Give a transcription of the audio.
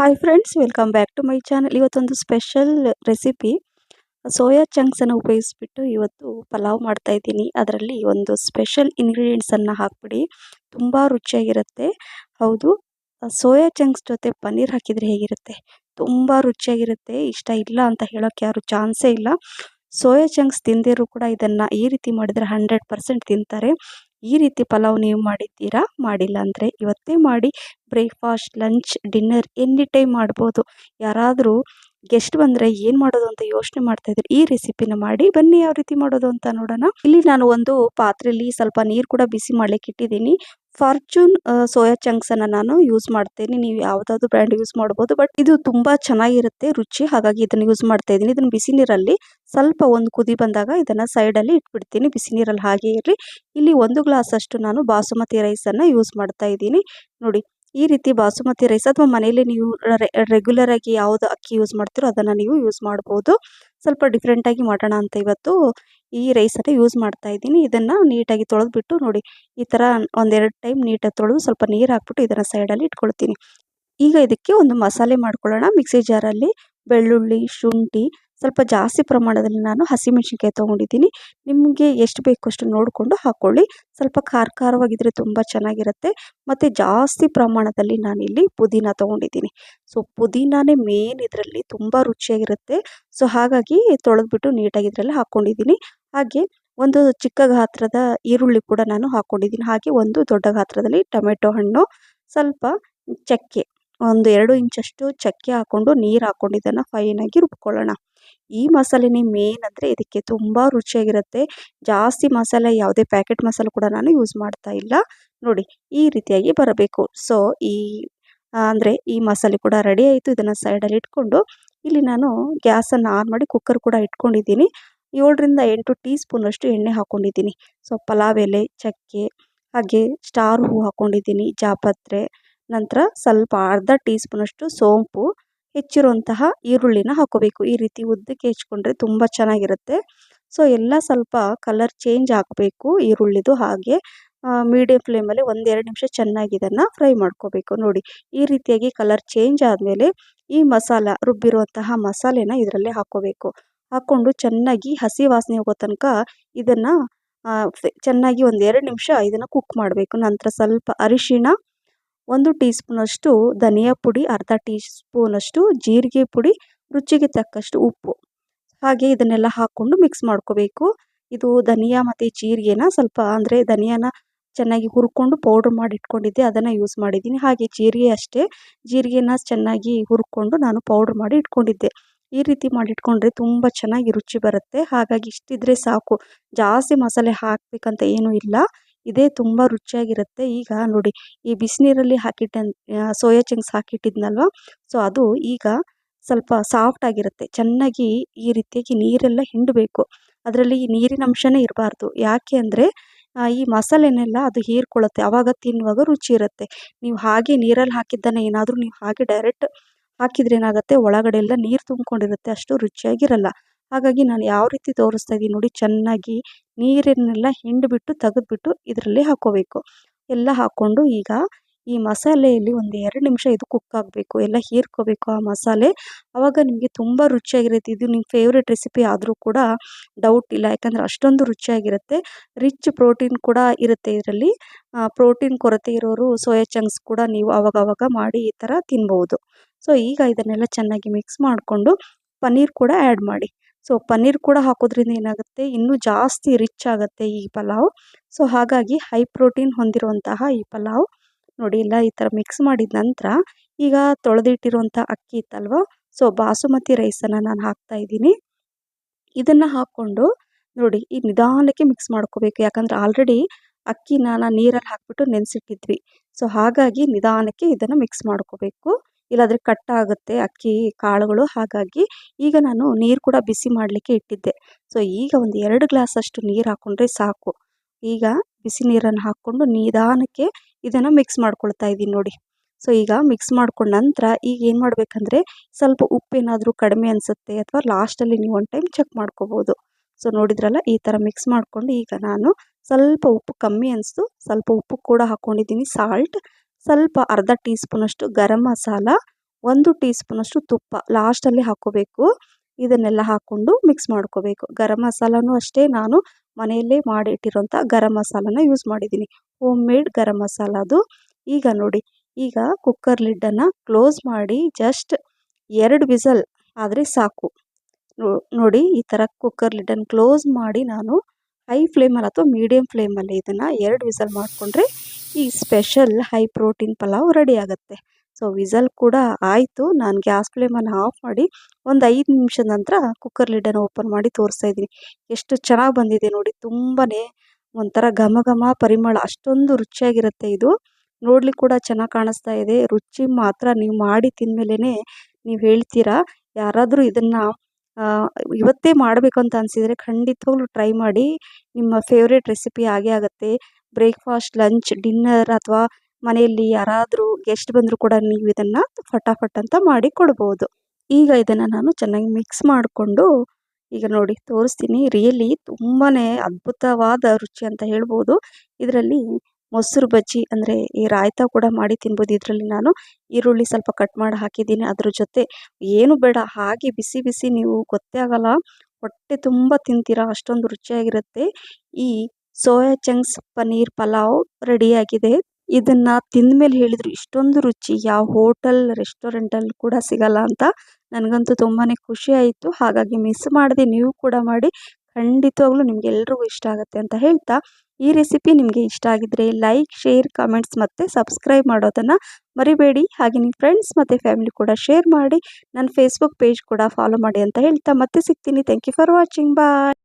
Hi friends welcome back to my channel ಇವತ್ತೊಂದು special recipe soya ಚಂಕ್ಸನ್ನು ಉಪಯೋಗಿಸ್ಬಿಟ್ಟು ಇವತ್ತು ಪಲಾವ್ ಮಾಡ್ತಾ ಇದ್ದೀನಿ. ಅದರಲ್ಲಿ ಒಂದು ಸ್ಪೆಷಲ್ ಇಂಗ್ರೀಡಿಯೆಂಟ್ಸನ್ನು ಹಾಕ್ಬಿಡಿ. ತುಂಬ ರುಚಿಯಾಗಿರುತ್ತೆ. ಹೌದು, ಸೋಯಾ ಚಂಕ್ಸ್ ಜೊತೆ ಪನ್ನೀರ್ ಹಾಕಿದರೆ ಹೇಗಿರುತ್ತೆ? ತುಂಬ ರುಚಿಯಾಗಿರುತ್ತೆ. ಇಷ್ಟ ಇಲ್ಲ ಅಂತ ಹೇಳೋಕ್ಕೆ ಯಾರು ಚಾನ್ಸೇ ಇಲ್ಲ. ಸೋಯಾ ಚಂಕ್ಸ್ ತಿಂದಿರೂ ಕೂಡ ಇದನ್ನು ಈ ರೀತಿ ಮಾಡಿದರೆ ಹಂಡ್ರೆಡ್ ಪರ್ಸೆಂಟ್ ತಿಂತಾರೆ. ಈ ರೀತಿ ಪಲಾವ್ ನೀವು ಮಾಡಿದ್ದೀರಾ? ಮಾಡಿಲ್ಲ ಅಂದರೆ ಇವತ್ತೇ ಮಾಡಿ breakfast lunch dinner any time ಮಾಡ್ಬೋದು. ಯಾರಾದರೂ ಗೆಸ್ಟ್ ಬಂದ್ರೆ ಏನು ಮಾಡೋದು ಅಂತ ಯೋಚನೆ ಮಾಡ್ತಾ ಇದ್ರೆ, ಈ ರೆಸಿಪಿನ ಮಾಡಿ ಬನ್ನಿ ಯಾವ ರೀತಿ ಮಾಡೋದು ಅಂತ ನೋಡೋಣ. ಇಲ್ಲಿ ನಾನು ಒಂದು ಪಾತ್ರೆಯಲ್ಲಿ ಸ್ವಲ್ಪ ನೀರು ಕೂಡ ಬಿಸಿ ಮಾಡ್ಲಿಕ್ಕೆ ಇಟ್ಟಿದ್ದೀನಿ. ಫಾರ್ಚೂನ್ ಸೋಯಾ ಚಂಕ್ಸ್ ಅನ್ನ ನಾನು ಯೂಸ್ ಮಾಡ್ತೇನೆ. ನೀವು ಯಾವುದಾದ್ರು ಬ್ರ್ಯಾಂಡ್ ಯೂಸ್ ಮಾಡಬಹುದು ಬಟ್ ಇದು ತುಂಬಾ ಚೆನ್ನಾಗಿರುತ್ತೆ, ರುಚಿ. ಹಾಗಾಗಿ ಇದನ್ನು ಯೂಸ್ ಮಾಡ್ತಾ ಇದ್ದೀನಿ. ಇದನ್ನು ಬಿಸಿ ನೀರಲ್ಲಿ ಸ್ವಲ್ಪ ಒಂದು ಕುದಿ ಬಂದಾಗ ಇದನ್ನು ಅಲ್ಲಿ ಇಟ್ಬಿಡ್ತೀನಿ. ಬಿಸಿ ನೀರಲ್ಲಿ ಹಾಗೆ ಇರಲಿ. ಇಲ್ಲಿ ಒಂದು ಗ್ಲಾಸ್ ಅಷ್ಟು ನಾನು ಬಾಸುಮತಿ ರೈಸನ್ನು ಯೂಸ್ ಮಾಡ್ತಾ ಇದ್ದೀನಿ. ನೋಡಿ ಈ ರೀತಿ ಬಾಸುಮತಿ ರೈಸ್ ಅಥವಾ ಮನೆಯಲ್ಲಿ ನೀವು ರೆಗ್ಯುಲರ್ ಆಗಿ ಯಾವುದು ಅಕ್ಕಿ ಯೂಸ್ ಮಾಡ್ತೀರೋ ಅದನ್ನು ನೀವು ಯೂಸ್ ಮಾಡ್ಬೋದು. ಸ್ವಲ್ಪ ಡಿಫ್ರೆಂಟಾಗಿ ಮಾಡೋಣ ಅಂತ ಇವತ್ತು ಈ ರೈಸನ್ನು ಯೂಸ್ ಮಾಡ್ತಾ ಇದ್ದೀನಿ. ಇದನ್ನು ನೀಟಾಗಿ ತೊಳೆದ್ಬಿಟ್ಟು ನೋಡಿ, ಈ ಥರ ಒಂದೆರಡು ಟೈಮ್ ನೀಟಾಗಿ ತೊಳೆದು ಸ್ವಲ್ಪ ನೀರು ಹಾಕ್ಬಿಟ್ಟು ಇದನ್ನು ಸೈಡಲ್ಲಿ ಇಟ್ಕೊಳ್ತೀನಿ. ಈಗ ಇದಕ್ಕೆ ಒಂದು ಮಸಾಲೆ ಮಾಡ್ಕೊಳ್ಳೋಣ. ಮಿಕ್ಸಿ ಜಾರಲ್ಲಿ ಬೆಳ್ಳುಳ್ಳಿ, ಶುಂಠಿ ಸ್ವಲ್ಪ ಜಾಸ್ತಿ ಪ್ರಮಾಣದಲ್ಲಿ ನಾನು ಹಸಿಮೆಣಸಿನ್ಕಾಯಿ ತೊಗೊಂಡಿದ್ದೀನಿ. ನಿಮಗೆ ಎಷ್ಟು ಬೇಕು ಅಷ್ಟು ನೋಡಿಕೊಂಡು ಹಾಕ್ಕೊಳ್ಳಿ ಸ್ವಲ್ಪ ಖಾರ ಖಾರವಾಗಿದ್ದರೆ ತುಂಬ ಚೆನ್ನಾಗಿರುತ್ತೆ. ಮತ್ತು ಜಾಸ್ತಿ ಪ್ರಮಾಣದಲ್ಲಿ ನಾನಿಲ್ಲಿ ಪುದೀನ ತೊಗೊಂಡಿದ್ದೀನಿ. ಸೊ ಪುದೀನೇ ಮೇನ್ ಇದರಲ್ಲಿ ತುಂಬ ರುಚಿಯಾಗಿರುತ್ತೆ. ಸೊ, ಹಾಗಾಗಿ ತೊಳೆದ್ಬಿಟ್ಟು ನೀಟಾಗಿ ಇದರಲ್ಲಿ ಹಾಕ್ಕೊಂಡಿದ್ದೀನಿ ಹಾಗೆ ಒಂದು ಚಿಕ್ಕ ಗಾತ್ರದ ಈರುಳ್ಳಿ ಕೂಡ ನಾನು ಹಾಕ್ಕೊಂಡಿದ್ದೀನಿ ಹಾಗೆ ಒಂದು ದೊಡ್ಡ ಗಾತ್ರದಲ್ಲಿ ಟೊಮೆಟೊ ಹಣ್ಣು, ಸ್ವಲ್ಪ ಚಕ್ಕೆ, ಒಂದು ಎರಡು ಇಂಚಷ್ಟು ಚಕ್ಕೆ ಹಾಕ್ಕೊಂಡು ನೀರು ಹಾಕ್ಕೊಂಡು ಇದನ್ನು ಫೈನಾಗಿ ರುಬ್ಕೊಳ್ಳೋಣ. ಈ ಮಸಾಲೆನೇ ಮೇನ್ ಅಂದರೆ ಇದಕ್ಕೆ ತುಂಬ ರುಚಿಯಾಗಿರುತ್ತೆ. ಜಾಸ್ತಿ ಮಸಾಲೆ ಯಾವುದೇ ಪ್ಯಾಕೆಟ್ ಮಸಾಲೆ ಕೂಡ ನಾನು ಯೂಸ್ ಮಾಡ್ತಾ ಇಲ್ಲ. ನೋಡಿ, ಈ ರೀತಿಯಾಗಿ ಬರಬೇಕು. ಸೊ ಈ ಅಂದರೆ ಈ ಮಸಾಲೆ ಕೂಡ ರೆಡಿ ಆಯಿತು. ಇದನ್ನು ಸೈಡಲ್ಲಿ ಇಟ್ಕೊಂಡು ಇಲ್ಲಿ ನಾನು ಗ್ಯಾಸನ್ನು ಆನ್ ಮಾಡಿ ಕುಕ್ಕರ್ ಕೂಡ ಇಟ್ಕೊಂಡಿದ್ದೀನಿ. ಏಳರಿಂದ ಎಂಟು ಟೀ ಸ್ಪೂನಷ್ಟು ಎಣ್ಣೆ ಹಾಕ್ಕೊಂಡಿದ್ದೀನಿ ಸೊ ಪಲಾವ್ ಎಲೆ, ಚಕ್ಕೆ, ಹಾಗೆ ಸ್ಟಾರ್ ಹೂವು ಹಾಕ್ಕೊಂಡಿದ್ದೀನಿ ಜಾಪತ್ರೆ, ನಂತರ ಸ್ವಲ್ಪ ಅರ್ಧ ಟೀ ಸ್ಪೂನಷ್ಟು ಸೋಂಪು ಹೆಚ್ಚಿರುವಂತಹ ಈರುಳ್ಳಿನ ಹಾಕೋಬೇಕು. ಈ ರೀತಿ ಉದ್ದಕ್ಕೆ ಹೆಚ್ಕೊಂಡ್ರೆ ತುಂಬ ಚೆನ್ನಾಗಿರುತ್ತೆ. ಸೊ ಎಲ್ಲ ಸ್ವಲ್ಪ ಕಲರ್ ಚೇಂಜ್ ಆಗಬೇಕು ಈರುಳ್ಳಿದು ಹಾಗೆ. ಮೀಡಿಯಂ ಫ್ಲೇಮಲ್ಲಿ ಒಂದೆರಡು ನಿಮಿಷ ಚೆನ್ನಾಗಿ ಇದನ್ನು ಫ್ರೈ ಮಾಡ್ಕೋಬೇಕು. ನೋಡಿ, ಈ ರೀತಿಯಾಗಿ ಕಲರ್ ಚೇಂಜ್ ಆದಮೇಲೆ ಈ ಮಸಾಲ, ರುಬ್ಬಿರುವಂತಹ ಮಸಾಲೆನ ಇದರಲ್ಲೇ ಹಾಕೋಬೇಕು. ಹಾಕ್ಕೊಂಡು ಚೆನ್ನಾಗಿ ಹಸಿ ವಾಸನೆ ಹೋಗೋ ತನಕ ಇದನ್ನು ಚೆನ್ನಾಗಿ ಒಂದು ಎರಡು ನಿಮಿಷ ಇದನ್ನು ಕುಕ್ ಮಾಡಬೇಕು. ನಂತರ ಸ್ವಲ್ಪ ಅರಿಶಿಣ ಒಂದು ಟೀ ಸ್ಪೂನಷ್ಟು ಧನಿಯಾ ಪುಡಿ, ಅರ್ಧ ಟೀ ಸ್ಪೂನಷ್ಟು ಜೀರಿಗೆ ಪುಡಿ, ರುಚಿಗೆ ತಕ್ಕಷ್ಟು ಉಪ್ಪು. ಹಾಗೆ ಇದನ್ನೆಲ್ಲ ಹಾಕ್ಕೊಂಡು ಮಿಕ್ಸ್ ಮಾಡ್ಕೋಬೇಕು. ಇದು ಧನಿಯಾ ಮತ್ತು ಜೀರಿಗೆನ ಸ್ವಲ್ಪ ಅಂದರೆ ಧನಿಯಾನ ಚೆನ್ನಾಗಿ ಹುರ್ಕೊಂಡು ಪೌಡ್ರ್ ಮಾಡಿ ಇಟ್ಕೊಂಡಿದ್ದೆ, ಅದನ್ನು ಯೂಸ್ ಮಾಡಿದ್ದೀನಿ. ಹಾಗೆ ಜೀರಿಗೆ ಅಷ್ಟೇ. ಜೀರಿಗೆನ ಚೆನ್ನಾಗಿ ಹುರ್ಕೊಂಡು ನಾನು ಪೌಡ್ರ್ ಮಾಡಿ ಇಟ್ಕೊಂಡಿದ್ದೆ. ಈ ರೀತಿ ಮಾಡಿಟ್ಕೊಂಡ್ರೆ ತುಂಬ ಚೆನ್ನಾಗಿ ರುಚಿ ಬರುತ್ತೆ. ಹಾಗಾಗಿ ಇಷ್ಟಿದ್ರೆ ಸಾಕು. ಜಾಸ್ತಿ ಮಸಾಲೆ ಹಾಕಬೇಕಂತ ಏನೂ ಇಲ್ಲ. ಇದೇ ತುಂಬ ರುಚಿಯಾಗಿರುತ್ತೆ. ಈಗ ನೋಡಿ, ಈ ಬಿಸಿನೀರಲ್ಲಿ ಹಾಕಿಟ್ಟ ಸೋಯಾ ಚಂಕ್ಸ್ ಹಾಕಿಟ್ಟಿದ್ನಲ್ವ? ಸೊ, ಅದು ಈಗ ಸ್ವಲ್ಪ ಸಾಫ್ಟ್ ಆಗಿರುತ್ತೆ. ಚೆನ್ನಾಗಿ ಈ ರೀತಿಯಾಗಿ ನೀರೆಲ್ಲ ಹಿಂಡಬೇಕು. ಅದರಲ್ಲಿ ನೀರಿನ ಅಂಶನೇ ಇರಬಾರ್ದು. ಯಾಕೆ ಅಂದರೆ ಈ ಮಸಾಲೆನೆಲ್ಲ ಅದು ಹೀರ್ಕೊಳ್ಳುತ್ತೆ. ಆವಾಗ ತಿನ್ನುವಾಗ ರುಚಿ ಇರುತ್ತೆ. ನೀವು ಹಾಗೆ ನೀರಲ್ಲಿ ಹಾಕಿದ್ದನ್ನು ಏನಾದರೂ ನೀವು ಹಾಗೆ ಡೈರೆಕ್ಟ್ ಹಾಕಿದ್ರೆ ಏನಾಗುತ್ತೆ? ಒಳಗಡೆ ಎಲ್ಲ ನೀರು ತುಂಬಿಕೊಂಡಿರುತ್ತೆ. ಅಷ್ಟು ರುಚಿಯಾಗಿರಲ್ಲ. ಹಾಗಾಗಿ ನಾನು ಯಾವ ರೀತಿ ತೋರಿಸ್ತಾ ಇದ್ದೀನಿ ನೋಡಿ, ಚೆನ್ನಾಗಿ ನೀರನ್ನೆಲ್ಲ ಹಿಂಡಿಬಿಟ್ಟು ತೆಗೆದ್ಬಿಟ್ಟು ಇದರಲ್ಲಿ ಹಾಕ್ಕೋಬೇಕು ಎಲ್ಲ ಹಾಕ್ಕೊಂಡು ಈಗ ಈ ಮಸಾಲೆಯಲ್ಲಿ ಒಂದು ಎರಡು ನಿಮಿಷ ಇದು ಕುಕ್ ಆಗಬೇಕು, ಎಲ್ಲ ಹೀರ್ಕೋಬೇಕು ಆ ಮಸಾಲೆ. ಆವಾಗ ನಿಮಗೆ ತುಂಬ ರುಚಿಯಾಗಿರುತ್ತೆ. ಇದು ನಿಮ್ಮ ಫೇವ್ರೆಟ್ ರೆಸಿಪಿ ಆದರೂ ಕೂಡ ಡೌಟ್ ಇಲ್ಲ. ಯಾಕಂದರೆ ಅಷ್ಟೊಂದು ರುಚಿಯಾಗಿರುತ್ತೆ. ರಿಚ್ ಪ್ರೋಟೀನ್ ಕೂಡ ಇರುತ್ತೆ ಇದರಲ್ಲಿ. ಪ್ರೋಟೀನ್ ಕೊರತೆ ಇರೋರು ಸೋಯಾ ಚಂಕ್ಸ್ ಕೂಡ ನೀವು ಆವಾಗವಾಗ ಮಾಡಿ ಈ ಥರ ತಿನ್ಬೋದು. ಸೊ ಈಗ ಇದನ್ನೆಲ್ಲ ಚೆನ್ನಾಗಿ ಮಿಕ್ಸ್ ಮಾಡಿಕೊಂಡು ಪನ್ನೀರ್ ಕೂಡ ಆ್ಯಡ್ ಮಾಡಿ. ಸೊ ಪನ್ನೀರ್ ಕೂಡ ಹಾಕೋದ್ರಿಂದ ಏನಾಗುತ್ತೆ? ಇನ್ನೂ ಜಾಸ್ತಿ ರಿಚ್ ಆಗುತ್ತೆ ಈ ಪಲಾವ್. ಸೊ ಹಾಗಾಗಿ ಹೈ ಪ್ರೋಟೀನ್ ಹೊಂದಿರುವಂತಹ ಈ ಪಲಾವ್. ನೋಡಿ, ಎಲ್ಲ ಈ ಥರ ಮಿಕ್ಸ್ ಮಾಡಿದ ನಂತರ ಈಗ ತೊಳೆದಿಟ್ಟಿರುವಂಥ ಅಕ್ಕಿ ಇತ್ತಲ್ವ? ಸೊ ಬಾಸುಮತಿ ರೈಸನ್ನು ನಾನು ಹಾಕ್ತಾ ಇದ್ದೀನಿ. ಇದನ್ನು ಹಾಕ್ಕೊಂಡು ನೋಡಿ, ಈ ನಿಧಾನಕ್ಕೆ ಮಿಕ್ಸ್ ಮಾಡ್ಕೋಬೇಕು. ಯಾಕಂದರೆ ಆಲ್ರೆಡಿ ಅಕ್ಕಿನ ನಾನು ನೀರಲ್ಲಿ ಹಾಕ್ಬಿಟ್ಟು ನೆನೆಸಿಟ್ಟಿದ್ವಿ. ಸೊ ಹಾಗಾಗಿ ನಿಧಾನಕ್ಕೆ ಇದನ್ನು ಮಿಕ್ಸ್ ಮಾಡ್ಕೋಬೇಕು. ಇಲ್ಲಾಂದರೆ ಕಟ್ಟಾಗುತ್ತೆ, ಅಕ್ಕಿ, ಕಾಳುಗಳು ಹಾಗಾಗಿ ಈಗ ನಾನು ನೀರು ಕೂಡ ಬಿಸಿ ಮಾಡಲಿಕ್ಕೆ ಇಟ್ಟಿದ್ದೆ. ಸೊ ಈಗ ಒಂದು ಎರಡು ಗ್ಲಾಸ್ ಅಷ್ಟು ನೀರು ಹಾಕ್ಕೊಂಡ್ರೆ ಸಾಕು. ಈಗ ಬಿಸಿ ನೀರನ್ನು ಹಾಕ್ಕೊಂಡು ನಿಧಾನಕ್ಕೆ ಇದನ್ನು ಮಿಕ್ಸ್ ಮಾಡ್ಕೊಳ್ತಾ ಇದ್ದೀನಿ ನೋಡಿ. ಸೊ ಈಗ ಮಿಕ್ಸ್ ಮಾಡ್ಕೊಂಡ ನಂತರ ಈಗ ಏನು ಮಾಡಬೇಕಂದ್ರೆ ಸ್ವಲ್ಪ ಉಪ್ಪು ಏನಾದರೂ ಕಡಿಮೆ ಅನಿಸುತ್ತೆ ಅಥವಾ ಲಾಸ್ಟಲ್ಲಿ ನೀವು ಒಂದು ಟೈಮ್ ಚೆಕ್ ಮಾಡ್ಕೋಬೋದು. ಸೊ ನೋಡಿದ್ರಲ್ಲ ಈ ಥರ ಮಿಕ್ಸ್ ಮಾಡಿಕೊಂಡು ಈಗ ನಾನು ಸ್ವಲ್ಪ ಉಪ್ಪು ಕಮ್ಮಿ ಅನಿಸ್ತು. ಸ್ವಲ್ಪ ಉಪ್ಪು ಕೂಡ ಹಾಕ್ಕೊಂಡಿದ್ದೀನಿ ಸಾಲ್ಟ್ ಸ್ವಲ್ಪ ಅರ್ಧ ಟೀ ಸ್ಪೂನಷ್ಟು ಗರಂ ಮಸಾಲ, ಒಂದು ಟೀ ಸ್ಪೂನಷ್ಟು ತುಪ್ಪ ಲಾಸ್ಟಲ್ಲಿ ಹಾಕ್ಕೋಬೇಕು ಇದನ್ನೆಲ್ಲ ಹಾಕ್ಕೊಂಡು ಮಿಕ್ಸ್ ಮಾಡ್ಕೋಬೇಕು. ಗರಂ ಮಸಾಲನೂ ಅಷ್ಟೇ ನಾನು ಮನೆಯಲ್ಲೇ ಮಾಡಿಟ್ಟಿರೋಂಥ ಗರಂ ಮಸಾಲನ ಯೂಸ್ ಮಾಡಿದ್ದೀನಿ. ಹೋಮ್ ಮೇಡ್ ಗರಂ ಮಸಾಲ ಅದು. ಈಗ ನೋಡಿ, ಈಗ ಕುಕ್ಕರ್ ಲಿಡ್ಡನ್ನು ಕ್ಲೋಸ್ ಮಾಡಿ ಜಸ್ಟ್ ಎರಡು ವಿಸಲ್ ಆದರೆ ಸಾಕು. ನೋಡಿ ಈ ಥರ ಕುಕ್ಕರ್ ಲಿಡ್ಡನ್ನು ಕ್ಲೋಸ್ ಮಾಡಿ ನಾನು ಹೈ ಫ್ಲೇಮಲ್ಲಿ ಅಥವಾ ಮೀಡಿಯಮ್ ಫ್ಲೇಮಲ್ಲಿ ಇದನ್ನು ಎರಡು ವಿಸಲ್ ಮಾಡಿಕೊಂಡ್ರೆ ಈ special high protein pulao ready ಆಗುತ್ತೆ. ಸೊ ವಿಸಲ್ ಕೂಡ ಆಯಿತು. ನಾನು ಗ್ಯಾಸ್ ಫ್ಲೇಮನ್ನು ಆಫ್ ಮಾಡಿ ಒಂದು ಐದು ನಿಮಿಷದ ನಂತರ ಕುಕ್ಕರ್ ಲಿಡನ್ನು ಓಪನ್ ಮಾಡಿ ತೋರಿಸ್ತಾ ಇದ್ದೀನಿ. ಎಷ್ಟು ಚೆನ್ನಾಗಿ ಬಂದಿದೆ ನೋಡಿ. ತುಂಬಾ ಒಂಥರ ಘಮ ಘಮ ಪರಿಮಳ. ಅಷ್ಟೊಂದು ರುಚಿಯಾಗಿರುತ್ತೆ ಇದು. ನೋಡ್ಲಿಕ್ಕೆ ಕೂಡ ಚೆನ್ನಾಗಿ ಕಾಣಿಸ್ತಾ ಇದೆ. ರುಚಿ ಮಾತ್ರ ನೀವು ಮಾಡಿ ತಿಂದಮೇಲೆ ನೀವು ಹೇಳ್ತೀರಾ? ಯಾರಾದರೂ ಇದನ್ನು ಇವತ್ತೇ ಮಾಡಬೇಕು ಅಂತ ಅನಿಸಿದರೆ ಖಂಡಿತವಾಗ್ಲೂ ಟ್ರೈ ಮಾಡಿ. ನಿಮ್ಮ ಫೇವ್ರೇಟ್ ರೆಸಿಪಿ ಆಗೇ ಆಗುತ್ತೆ. ಬ್ರೇಕ್ಫಾಸ್ಟ್, ಲಂಚ್, ಡಿನ್ನರ್ ಅಥವಾ ಮನೆಯಲ್ಲಿ ಯಾರಾದರೂ ಗೆಸ್ಟ್ ಬಂದರೂ ಕೂಡ ನೀವು ಇದನ್ನು ಫಟಾಫಟ್ ಅಂತ ಮಾಡಿ ಕೊಡ್ಬೋದು. ಈಗ ಇದನ್ನು ನಾನು ಚೆನ್ನಾಗಿ ಮಿಕ್ಸ್ ಮಾಡಿಕೊಂಡು ಈಗ ನೋಡಿ ತೋರಿಸ್ತೀನಿ. ರಿಯಲಿ ತುಂಬಾ ಅದ್ಭುತವಾದ ರುಚಿ ಅಂತ ಹೇಳ್ಬೋದು. ಇದರಲ್ಲಿ ಮೊಸರು ಬಜ್ಜಿ ಅಂದರೆ ಈ ರಾಯ್ತ ಕೂಡ ಮಾಡಿ ತಿನ್ಬೋದು. ಇದರಲ್ಲಿ ನಾನು ಈರುಳ್ಳಿ ಸ್ವಲ್ಪ ಕಟ್ ಮಾಡಿ ಹಾಕಿದ್ದೀನಿ. ಅದ್ರ ಜೊತೆ ಏನು ಬೇಡ, ಹಾಗೆ ಬಿಸಿ ಬಿಸಿ ನೀವು ಗೊತ್ತೇ ಆಗಲ್ಲ. ಹೊಟ್ಟೆ ತುಂಬ ತಿಂತೀರಾ, ಅಷ್ಟೊಂದು ರುಚಿಯಾಗಿರುತ್ತೆ. ಈ ಸೋಯಾ ಚಂಕ್ಸ್ ಪನ್ನೀರ್ ಪಲಾವ್ ರೆಡಿಯಾಗಿದೆ. ಇದನ್ನು ತಿಂದಮೇಲೆ ಹೇಳಿದರು, ಇಷ್ಟೊಂದು ರುಚಿ, ಯಾವ ಹೋಟೆಲ್, ರೆಸ್ಟೋರೆಂಟಲ್ಲಿ ಕೂಡ ಸಿಗಲ್ಲ ಅಂತ. ನನಗಂತೂ ತುಂಬಾ ಖುಷಿ ಆಯಿತು. ಹಾಗಾಗಿ ಮಿಸ್ ಮಾಡದೆ, ನೀವು ಕೂಡ ಮಾಡಿ. ಖಂಡಿತವಾಗ್ಲೂ ನಿಮ್ಗೆಲ್ರಿಗೂ ಇಷ್ಟ ಆಗುತ್ತೆ ಅಂತ ಹೇಳ್ತಾ, ಈ ರೆಸಿಪಿ ನಿಮಗೆ ಇಷ್ಟ ಆಗಿದ್ರೆ ಲೈಕ್, ಶೇರ್, ಕಮೆಂಟ್ಸ್ ಮತ್ತು ಸಬ್ಸ್ಕ್ರೈಬ್ ಮಾಡೋದನ್ನು ಮರಿಬೇಡಿ. ಹಾಗೆ ನಿಮ್ಮ ಫ್ರೆಂಡ್ಸ್ ಮತ್ತು ಫ್ಯಾಮಿಲಿ ಕೂಡ ಶೇರ್ ಮಾಡಿ ನನ್ನ ಫೇಸ್ಬುಕ್ ಪೇಜ್ ಕೂಡ ಫಾಲೋ ಮಾಡಿ ಅಂತ ಹೇಳ್ತಾ, ಮತ್ತೆ ಸಿಗ್ತೀನಿ. Thank you for watching. Bye.